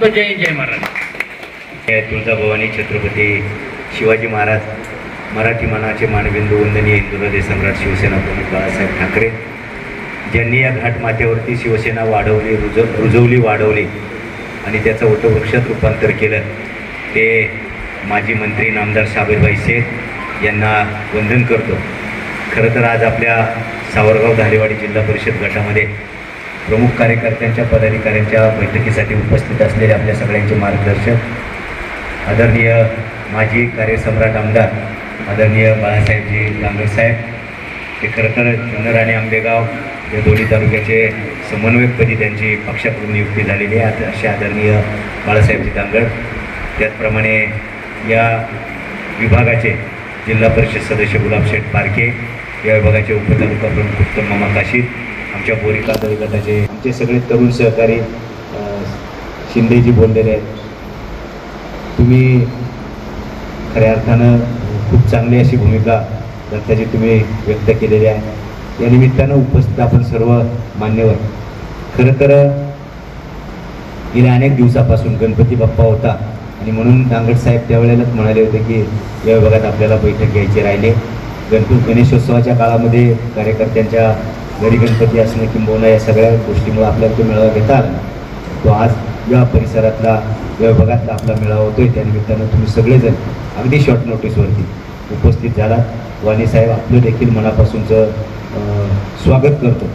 जय जय महाराज. तुळजाभवानी छत्रपती शिवाजी महाराज. मराठी मनाचे मानबिंदू वंदनीय हिंदू सम्राट शिवसेना प्रमुख बाळासाहेब ठाकरे. ज्यांनी या घाटमाथ्यावरती शिवसेना वाढवली रुज रुजवली वाढवली आणि त्याचं वटवृक्षात रूपांतर केलं ते माजी मंत्री नामदार साबीरबाई शेख यांना वंदन करतो. खरं तर आज आपल्या सावरगाव धारेवाडी जिल्हा परिषद गटामध्ये प्रमुख कार्यकर्त्यांच्या पदाधिकाऱ्यांच्या बैठकीसाठी उपस्थित असलेले आपल्या सगळ्यांचे मार्गदर्शक आदरणीय माजी कार्यसम्राट आमदार आदरणीय बाळासाहेबजी दांगड साहेब ते खरं तर जुन्नर आणि आंबेगाव या दोन्ही तालुक्याचे समन्वयकपदी त्यांची पक्षाकडून नियुक्ती झालेली आहे. असे आदरणीय बाळासाहेबजी दांगड त्याचप्रमाणे या विभागाचे जिल्हा परिषद सदस्य गुलाबशेठ पारखे या विभागाचे उपतालुका प्रमुख उत्तम मामा काशीद आमच्या बोरी कातळी गटाचे आमचे सगळे तरुण सहकारी शिंदेजी बोललेले आहेत. तुम्ही खऱ्या अर्थानं खूप चांगली अशी भूमिका दत्ताजी तुम्ही व्यक्त केलेली आहे. या निमित्तानं उपस्थित आपण सर्व मान्यवर. खरं तर गेल्या अनेक दिवसापासून गणपती बाप्पा होता आणि म्हणून दांगड साहेब त्यावेळेलाच म्हणाले होते की या विभागात आपल्याला बैठक घ्यायची राहिले. गणपती गणेशोत्सवाच्या काळामध्ये कार्यकर्त्यांच्या घरी गणपती असणं किंबहुना या सगळ्या गोष्टीमुळे आपल्याला तो मेळावा घेता आला तो आज या परिसरातला या विभागातला आपला मेळावा होतो त्या निमित्तानं तुम्ही सगळेजण अगदी शॉर्ट नोटीसवरती उपस्थित झाला. वाणी साहेब आपलं देखील मनापासूनचं स्वागत करतो.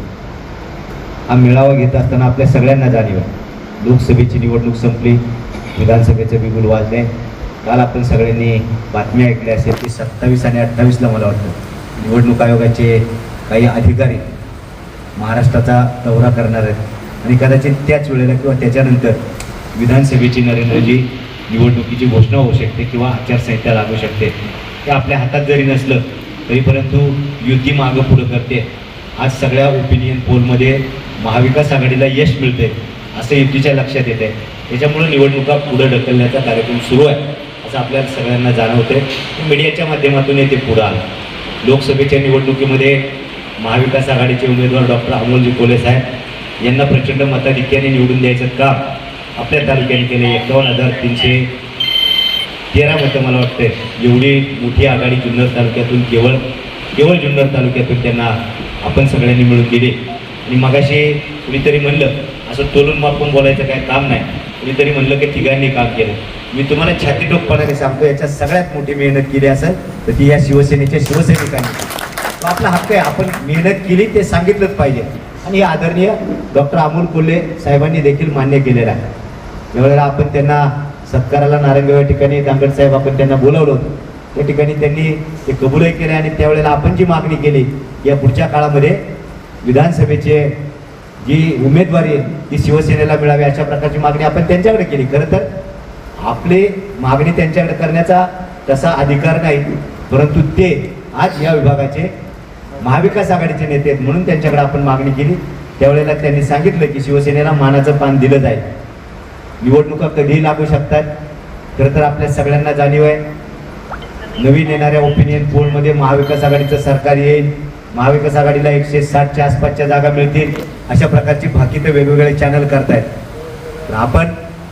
हा मेळावा घेत असताना आपल्या सगळ्यांना जाणीव आहे. लोकसभेची निवडणूक संपली विधानसभेचं बिगुल वाजले काल आपण सगळ्यांनी बातम्या ऐकल्या असेल की सत्तावीस आणि अठ्ठावीसला मला वाटतं निवडणूक आयोगाचे काही अधिकारी महाराष्ट्राचा दौरा करणार आहेत. आणि कदाचित त्याच वेळेला किंवा त्याच्यानंतर विधानसभेची नरेंद्रजी निवडणुकीची घोषणा होऊ शकते किंवा आचारसंहिता लागू शकते. ते आपल्या हातात जरी नसलं तरी परंतु युती मागं पुढं करते. आज सगळ्या ओपिनियन पोलमध्ये महाविकास आघाडीला यश मिळते असं युतीच्या लक्षात येते त्याच्यामुळे निवडणुका पुढं ढकलण्याचा कार्यक्रम सुरू आहे असं आपल्याला सगळ्यांना जाणवते मीडियाच्या माध्यमातून ते पुढं आलं. लोकसभेच्या निवडणुकीमध्ये महाविकास आघाडीचे उमेदवार डॉक्टर अमोलजी कोले साहेब यांना प्रचंड मताधिक्याने निवडून द्यायचं का? आपल्या तालुक्याने केले एकावन्न हजार तीनशे तेरा मतं मला वाटते एवढी मोठी आघाडी जुन्नर तालुक्यातून केवळ केवळ जुन्नर तालुक्यातून त्यांना आपण सगळ्यांनी मिळून दिली. आणि मगाशी कुणीतरी म्हणलं असं तोलून मापून बोलायचं काय काम नाही. कुणीतरी म्हणलं की तिघांनी काम केलं. मी तुम्हाला छाती टोकपणाने सांगतो याच्यात सगळ्यात मोठी मेहनत केली असं तर ती या शिवसेनेच्या शिवसैनिकांनी. आपला हक्क आहे. आपण मेहनत केली ते सांगितलंच पाहिजे. आणि हे आदरणीय डॉक्टर अमोल कोल्हे साहेबांनी देखील मान्य केलेलं आहे. यावेळेला आपण त्यांना सत्काराला नारंगव या ठिकाणी दांगड साहेब आपण त्यांना बोलवलं होतं. त्या ठिकाणी त्यांनी ते कबूलही केले आणि त्यावेळेला आपण जी मागणी केली या पुढच्या काळामध्ये विधानसभेचे जी उमेदवारी ती शिवसेनेला मिळावी अशा प्रकारची मागणी आपण त्यांच्याकडे केली. खरं तर आपली मागणी त्यांच्याकडे करण्याचा तसा अधिकार नाही परंतु ते आज या विभागाचे महाविकास आघाडीचे नेते आहेत म्हणून त्यांच्याकडे आपण मागणी केली. त्यावेळेला त्यांनी सांगितलं की शिवसेनेला मानाचं पान दिलं जाईल. निवडणुका कधीही लागू शकतात. खरं तर आपल्या सगळ्यांना जाणीव आहे. नवीन येणाऱ्या ओपिनियन पोलमध्ये महाविकास आघाडीचं सरकार येईल. महाविकास आघाडीला एकशे साठच्या आसपासच्या जागा मिळतील. अशा प्रकारची भाकीतं वेगवेगळे चॅनल करतायत. तर आपण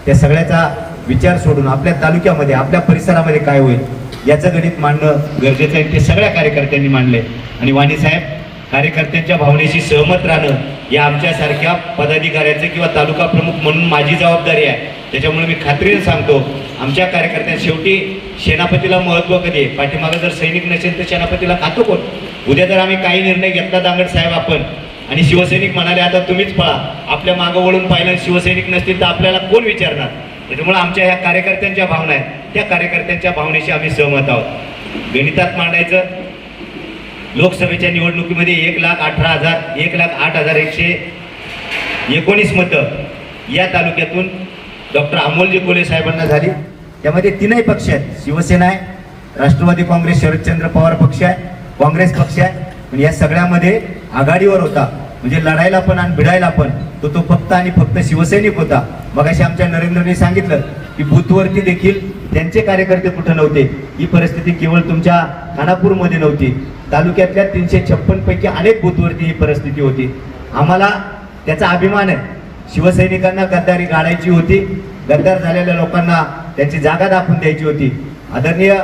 त्या सगळ्याचा विचार सोडून आपल्या तालुक्यामध्ये आपल्या परिसरामध्ये काय होईल याचं गणित मांडणं गरजेचं आहे. ते सगळ्या कार्यकर्त्यांनी मांडले आणि वाणी साहेब कार्यकर्त्यांच्या भावनेशी सहमत राहणं या आमच्यासारख्या पदाधिकाऱ्याचं किंवा तालुका प्रमुख म्हणून माझी जबाबदारी आहे. त्याच्यामुळे मी खात्रीने सांगतो आमच्या कार्यकर्त्यां शेवटी सेनापतीला महत्त्व कधी आहे? पाठीमागं जर सैनिक नसेल तर सेनापतीला खातो कोण? उद्या जर आम्ही काही निर्णय घेतला दांगड साहेब आपण आणि शिवसैनिक म्हणाले आता तुम्हीच पळा. आपल्या मागं वळून पाहिलं शिवसैनिक नसतील तर आपल्याला कोण विचारणार? त्याच्यामुळे आमच्या ह्या कार्यकर्त्यांच्या भावना आहेत. त्या कार्यकर्त्यांच्या भावनेशी आम्ही सहमत आहोत. गणितात मांडायचं लोकसभेच्या निवडणुकीमध्ये एक लाख अठरा हजार एक लाख आठ हजार एकशे एकोणीस मतं या तालुक्यातून डॉक्टर अमोलजी कोले साहेबांना झाली. त्यामध्ये तीनही पक्ष आहेत. शिवसेना आहे राष्ट्रवादी काँग्रेस शरदचंद्र पवार पक्ष आहे काँग्रेस पक्ष आहे. पण या सगळ्यामध्ये आघाडीवर होता. म्हणजे लढायला पण आणि भिडायला पण तो तो फक्त आणि फक्त शिवसैनिक होता. मगाशी आमच्या नरेंद्रने सांगितलं की बूथवरती देखील त्यांचे कार्यकर्ते कुठं नव्हते. ही परिस्थिती केवळ तुमच्या खानापूरमध्ये नव्हती. तालुक्यातल्या तीनशे छप्पनपैकी अनेक बूथवरती ही परिस्थिती होती. आम्हाला त्याचा अभिमान आहे. शिवसैनिकांना गद्दारी गाडायची होती. गद्दार झालेल्या लोकांना त्यांची जागा दाखवून द्यायची होती. आदरणीय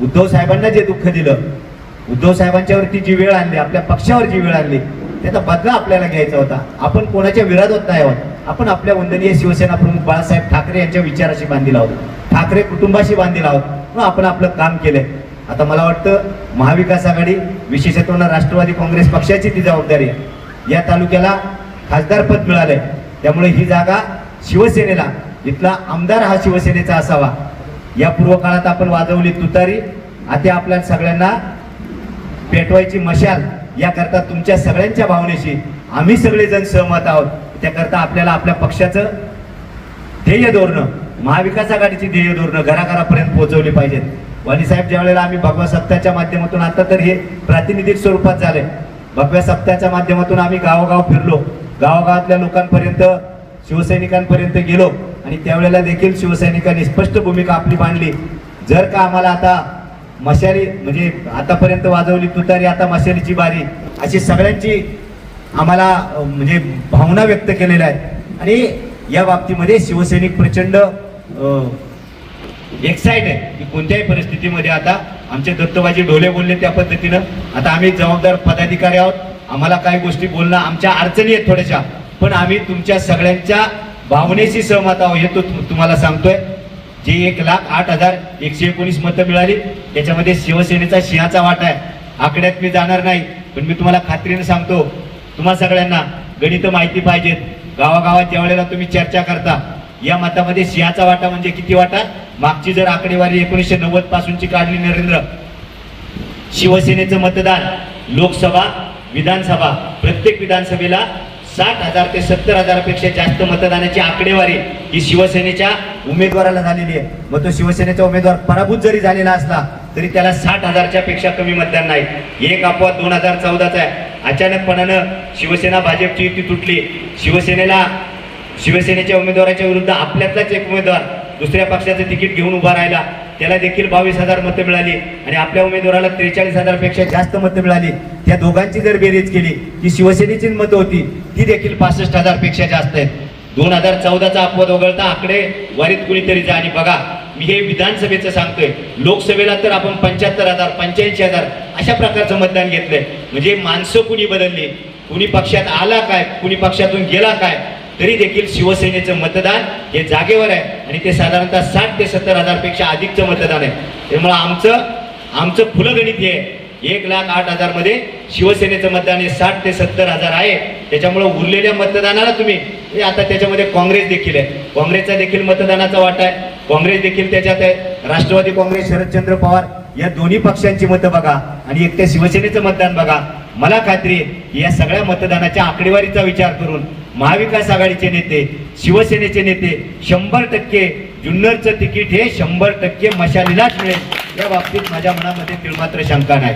उद्धव साहेबांना जे दुःख दिलं उद्धव साहेबांच्यावरती जी वेळ आणली आपल्या पक्षावर जी वेळ आणली त्याचा बदला आपल्याला घ्यायचा होता. आपण कोणाच्या विरोधात नाही आहोत. आपण आपल्या वंदनीय शिवसेना प्रमुख बाळासाहेब ठाकरे यांच्या विचाराशी बांधील आहोत. ठाकरे कुटुंबाशी बांधील आहोत. मग आपण आपलं काम केलंय. आता मला वाटतं महाविकास आघाडी विशेषत्वानं राष्ट्रवादी काँग्रेस पक्षाची ती जबाबदारी आहे. या तालुक्याला खासदारपद मिळालंय. त्यामुळे ही जागा शिवसेनेला इथला आमदार हा शिवसेनेचा असावा. या पूर्व काळात आपण वाजवली तुतारी आता आपल्या सगळ्यांना पेटवायची मशाल याकरता तुमच्या सगळ्यांच्या भावनेशी आम्ही सगळेजण सहमत आहोत. त्याकरता आपल्याला आपल्या पक्षाचं ध्येय धोरणं महाविकास आघाडीची ध्येय धोरणं घराघरापर्यंत पोहोचवली पाहिजेत. वाणी साहेब ज्या वेळेला आम्ही भगवा सप्ताहाच्या माध्यमातून आता तर हे प्रातिनिधिक स्वरूपात झालंय. भगव्या सप्ताहाच्या माध्यमातून आम्ही गावोगाव फिरलो. गावोगावातल्या लोकांपर्यंत शिवसैनिकांपर्यंत गेलो आणि त्यावेळेला देखील शिवसैनिकांनी स्पष्ट भूमिका आपली मांडली. जर का आम्हाला आता मशाली म्हणजे आतापर्यंत वाजवली तुतारी आता मशालीची बारी अशी सगळ्यांची आम्हाला म्हणजे भावना व्यक्त केलेल्या आहेत. आणि या बाबतीमध्ये शिवसैनिक प्रचंड एक्साईट आहे की कोणत्याही परिस्थितीमध्ये आता आमचे दत्तबाजी ढोले बोलले त्या पद्धतीनं. आता आम्ही जबाबदार पदाधिकारी आहोत. आम्हाला काही गोष्टी बोलणं आमच्या अडचणी आहेत थोड्याशा. पण आम्ही तुमच्या सगळ्यांच्या भावनेशी सहमत आहोत हे तो तुम्हाला सांगतोय. जे एक लाख आठ हजार एकशे एकोणीस मतं मिळाली त्याच्यामध्ये शिवसेनेचा सिंहाचा वाटा आहे. आकड्यात मी जाणार नाही पण मी तुम्हाला खात्रीने सांगतो. तुम्हा सगळ्यांना गणित माहिती पाहिजेत. गावागावात ज्या वेळेला तुम्ही चर्चा करता या मतामध्ये सिंहाचा वाटा म्हणजे किती वाटा? मागची जर आकडेवारी एकोणीसशे नव्वद पासूनची काढली नरेंद्र शिवसेनेचं मतदान लोकसभा विधानसभा प्रत्येक विधानसभेला साठ हजार ते सत्तर हजारापेक्षा जास्त मतदानाची आकडेवारी ही शिवसेनेच्या उमेदवाराला झालेली आहे. मग तो शिवसेनेचा उमेदवार पराभूत जरी झालेला असला तरी त्याला साठ हजारच्या पेक्षा कमी मतदान नाही. एक अपवाद दोन हजार चौदाचा आहे. अचानकपणानं शिवसेना भाजपची युती तुटली. शिवसेनेला शिवसेनेच्या उमेदवाराच्या विरुद्ध आपल्यातलाच एक उमेदवार दुसऱ्या पक्षाचं तिकीट घेऊन उभा राहिला. त्याला देखील बावीस हजार मतं मिळाली आणि आपल्या उमेदवाराला त्रेचाळीस हजारपेक्षा जास्त मतं मिळाली. त्या दोघांची जर बेरीज केली की शिवसेनेची मतं होती ती देखील पासष्ट हजारपेक्षा जास्त आहेत. दोन हजार चौदाचा अपवाद वगळता आकडे वारीत कुणीतरी जा आणि बघा. मी हे विधानसभेचं सांगतोय. लोकसभेला तर आपण पंच्याहत्तर हजार पंच्याऐंशी हजार अशा प्रकारचं मतदान घेतलंय. म्हणजे माणसं कुणी बदलली? कुणी पक्षात आला काय? कुणी पक्षातून गेला काय? तरी देखील शिवसेनेचं मतदान हे जागेवर आहे. आणि ते साधारणतः साठ ते सत्तर हजारपेक्षा अधिकचं मतदान आहे. त्यामुळं आमचं आमचं फुलं गणित हे एक लाख आठ हजारमध्ये शिवसेनेचं मतदान हे साठ ते सत्तर हजार आहे. त्याच्यामुळं उरलेल्या मतदानाला तुम्ही हे आता त्याच्यामध्ये काँग्रेस देखील आहे. काँग्रेसचा देखील मतदानाचा वाटा आहे. काँग्रेस देखील त्याच्यात आहे. राष्ट्रवादी काँग्रेस शरदचंद्र पवार या दोन्ही पक्षांची मतं बघा. आणि एकट्या शिवसेनेचं मतदान बघा. मला खात्री या सगळ्या मतदानाच्या आकडेवारीचा विचार करून महाविकास आघाडीचे नेते शिवसेनेचे नेते शंभर टक्के जुन्नरचं तिकीट हे शंभर टक्के मशालीलाच मिळेल. या बाबतीत माझ्या मनामध्ये तिळमात्र शंका नाही.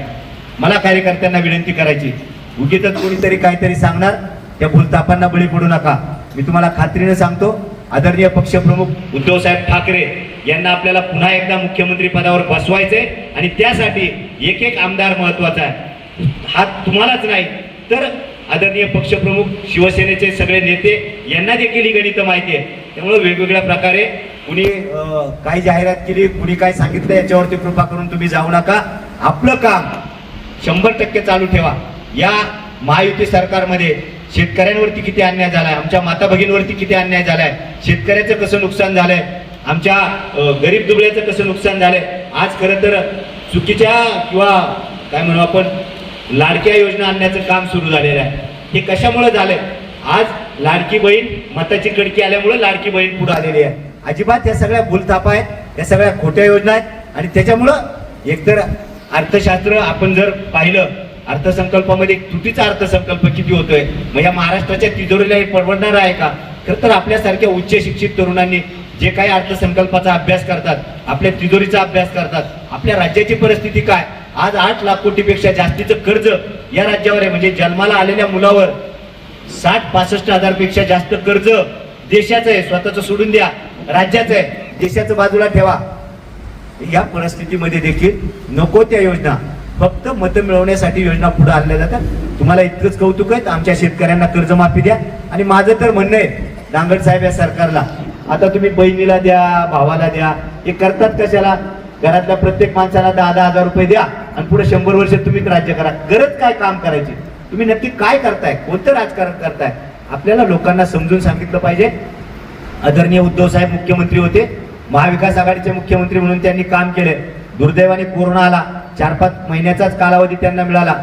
मला कार्यकर्त्यांना विनंती करायची. उगीच कोणीतरी काहीतरी सांगणार. त्या भूलतापांना बळी पडू नका. मी तुम्हाला खात्रीने सांगतो. आदरणीय पक्षप्रमुख उद्धवसाहेब ठाकरे यांना आपल्याला पुन्हा एकदा मुख्यमंत्री पदावर बसवायचे आणि त्यासाठी एक एक आमदार महत्त्वाचा आहे. हा तुम्हालाच नाही तर आदरणीय पक्षप्रमुख शिवसेनेचे सगळे नेते यांना देखील ही गणितं माहिती आहे त्यामुळे वेगवेगळ्या प्रकारे कुणी काही काय जाहिरात केली कुणी काय सांगितलं याच्यावरती कृपा करून तुम्ही जाऊ नका. आपलं काम शंभर टक्के चालू ठेवा. या महायुती सरकारमध्ये शेतकऱ्यांवरती किती अन्याय झालाय आमच्या माता भगिनीवरती किती अन्याय झालाय शेतकऱ्याचं कसं नुकसान झालंय आमच्या गरीब दुबळ्याचं कसं नुकसान झालंय. आज खरं तर चुकीच्या किंवा काय म्हणू आपण लाडक्या योजना आणण्याचं काम सुरू झालेलं आहे. हे कशामुळे झालंय? आज लाडकी बहीण मताची कडकी आल्यामुळे लाडकी बहीण पुढे आलेली आहे. अजिबात या सगळ्या भूलथापा आहेत या सगळ्या खोट्या योजना आहेत आणि त्याच्यामुळं एकतर अर्थशास्त्र आपण जर पाहिलं अर्थसंकल्पामध्ये तुटीचा अर्थसंकल्प किती होतोय? मग या महाराष्ट्राच्या तिजोरीला हे परवडणार आहे का? खरं तर आपल्यासारख्या उच्च शिक्षित तरुणांनी जे काही अर्थसंकल्पाचा अभ्यास करतात आपल्या तिजोरीचा अभ्यास करतात आपल्या राज्याची परिस्थिती काय? आज आठ लाख कोटीपेक्षा जास्तीचं कर्ज या राज्यावर आहे. म्हणजे जन्माला आलेल्या मुलावर साठ पासष्ट हजारपेक्षा जास्त कर्ज देशाचं आहे. स्वतःच सोडून द्या. राज्याचं आहे. देशाचं बाजूला ठेवा. या परिस्थितीमध्ये देखील नको त्या योजना. फक्त मतं मिळवण्यासाठी योजना पुढे आणल्या जातात. तुम्हाला इतकंच कौतुक आहे. आमच्या शेतकऱ्यांना कर्जमाफी द्या. आणि माझं तर म्हणणं आहे दांगड साहेब या सरकारला आता तुम्ही बहिणीला द्या भावाला द्या. हे करतात कशाला? घरातल्या प्रत्येक माणसाला दहा दहा हजार रुपये द्या. आणि पुढे शंभर वर्ष तुम्हीच राज्य करा. गरज काय काम करायची? तुम्ही नक्की काय करताय? कोणतं राजकारण करताय? आपल्याला लोकांना समजून सांगितलं पाहिजे. आदरणीय उद्धव साहेब मुख्यमंत्री होते. महाविकास आघाडीचे मुख्यमंत्री म्हणून त्यांनी काम केले. दुर्दैवाने कोरोना आला. चार पाच महिन्याचाच कालावधी त्यांना मिळाला.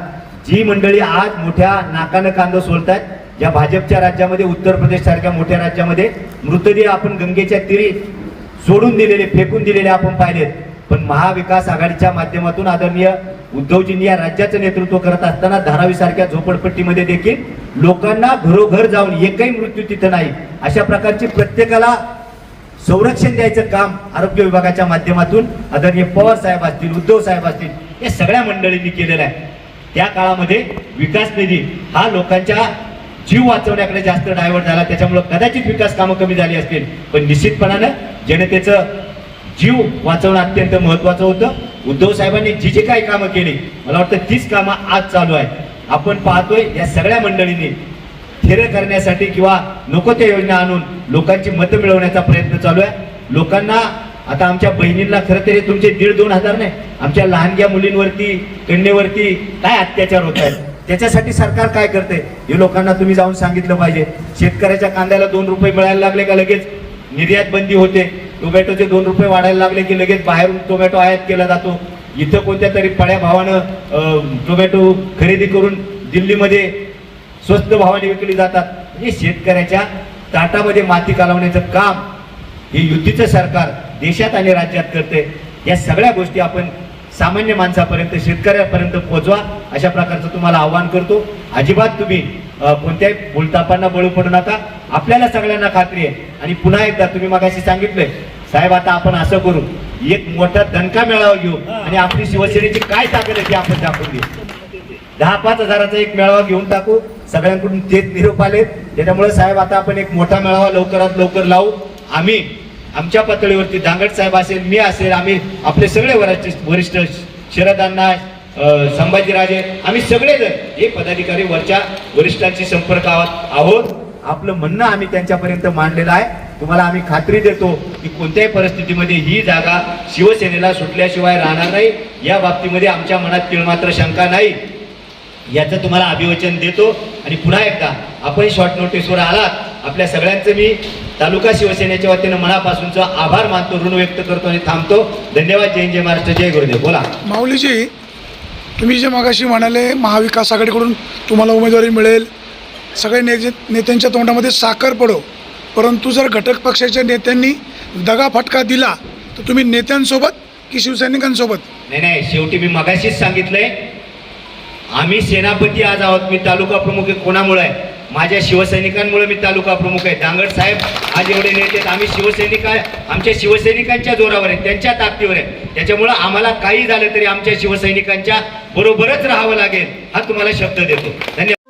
जी मंडळी आज मोठ्या नाकानं कांदो सोलतायत या भाजपच्या राज्यामध्ये उत्तर प्रदेश सारख्या मोठ्या राज्यामध्ये मृतदेह आपण गंगेच्या तीरी सोडून दिलेले फेकून दिलेले आपण पाहिलेत. पण महाविकास आघाडीच्या माध्यमातून आदरणीय उद्धवजींनी या राज्याचं नेतृत्व करत असताना धारावी सारख्या झोपडपट्टीमध्ये देखील लोकांना घरोघर जाऊन एकही मृत्यू तिथं नाही. अशा प्रकारची प्रत्येकाला संरक्षण द्यायचं काम आरोग्य विभागाच्या माध्यमातून आदरणीय पवार साहेब असतील उद्धव साहेब असतील या सगळ्या मंडळींनी केलेलं आहे. त्या काळामध्ये विकास निधी हा लोकांच्या जीव वाचवण्याकडे जास्त डायव्हर्ट झाला. त्याच्यामुळे कदाचित विकास कामं कमी झाली असतील. पण निश्चितपणानं जनतेचं जीव वाचवणं अत्यंत महत्वाचं होतं. उद्धव साहेबांनी जी जी काही कामं केली मला वाटतं तीच कामं आज चालू आहे आपण पाहतोय या सगळ्या मंडळींनी थेर करण्यासाठी किंवा नको त्या योजना आणून लोकांची मतं मिळवण्याचा प्रयत्न चालू आहे. लोकांना आता आमच्या बहिणींना खरं तरी तुमचे दीड दोन हजार नाही आमच्या लहानग्या मुलींवरती कन्येवरती काय अत्याचार होत आहेत? त्याच्यासाठी सरकार काय करते हे लोकांना तुम्ही जाऊन सांगितलं पाहिजे. शेतकऱ्याच्या कांद्याला दोन रुपये मिळायला लागले का लगेच? निर्यात बंदी होते. टोमॅटोचे दोन रुपये वाढायला लागले की लगेच बाहेरून टोमॅटो आयात केला जातो. इथं कोणत्या तरी पड्या भावानं टोमॅटो खरेदी करून दिल्लीमध्ये स्वस्त भावाने विकली जातात. म्हणजे शेतकऱ्याच्या ताटामध्ये माती कालवण्याचं काम हे युतीचं सरकार देशात आणि राज्यात करते. या सगळ्या गोष्टी आपण सामान्य माणसापर्यंत शेतकऱ्यापर्यंत पोहोचवा अशा प्रकारचं तुम्हाला आव्हान करतो. अजिबात तुम्ही कोणत्याही भूलतापांना बळी पडू नका. आपल्याला सगळ्यांना खात्री आहे. आणि पुन्हा एकदा तुम्ही मगाशी सांगितलंय साहेब आता आपण असं करू. एक मोठा दणका मेळावा घेऊ आणि आपली शिवसेनेची काय ताकद आहे ती आपण दाखवून देऊ. दहा पाच हजाराचा एक मेळावा घेऊन टाकू. सगळ्यांकडून तेच निरोप आले त्याच्यामुळे साहेब आता आपण एक मोठा मेळावा लवकरात लवकर लावू. आम्ही आमच्या पातळीवरती दांगट साहेब असेल मी असेल आम्ही आपले सगळे वरिष्ठ वरिष्ठ शरद अण्णा अं, संभाजीराजे आम्ही सगळेजण हे पदाधिकारी वरच्या वरिष्ठांशी संपर्क आहोत. आपलं म्हणणं आम्ही त्यांच्यापर्यंत मांडलेलं आहे. तुम्हाला आम्ही खात्री देतो की कोणत्याही परिस्थितीमध्ये ही जागा शिवसेनेला सुटल्याशिवाय राहणार नाही. या बाबतीमध्ये आमच्या मनात तिळमात्र शंका नाही. याचं तुम्हाला अभिवचन देतो. आणि पुन्हा एकदा आपण शॉर्ट नोटीसवर आलात. आपल्या सगळ्यांचं मी तालुका शिवसेनेच्या वतीनं मनापासूनचा आभार मानतो ऋण व्यक्त करतो आणि थांबतो. धन्यवाद. जय जय महाराष्ट्र. जय गुरुदेव. बोला. माऊलीजी तुम्ही जे मागाशी म्हणाले महाविकास आघाडीकडून तुम्हाला उमेदवारी मिळेल सगळे नेते नेत्यांच्या तोंडामध्ये साखर पडो. परंतु जर घटक पक्षाच्या नेत्यांनी दगा फटका दिला तर तुम्ही नेत्यांसोबत की शिवसैनिकांसोबत? नाही नाही शेवटी मी मगाशीच सांगितलंय आम्ही सेनापती आज आहोत मी तालुका प्रमुख कोणामुळे? आहे माझ्या शिवसैनिकांमुळे मी तालुका प्रमुख आहे. दांगड साहेब आज एवढे नेते आम्ही शिवसैनिक आहे. आमच्या शिवसैनिकांच्या जोरावर आहे. त्यांच्या ताकदीवर आहे. त्याच्यामुळं आम्हाला काही झालं तरी आमच्या शिवसैनिकांच्या बरोबरच राहावं लागेल हा तुम्हाला शब्द देतो. धन्यवाद.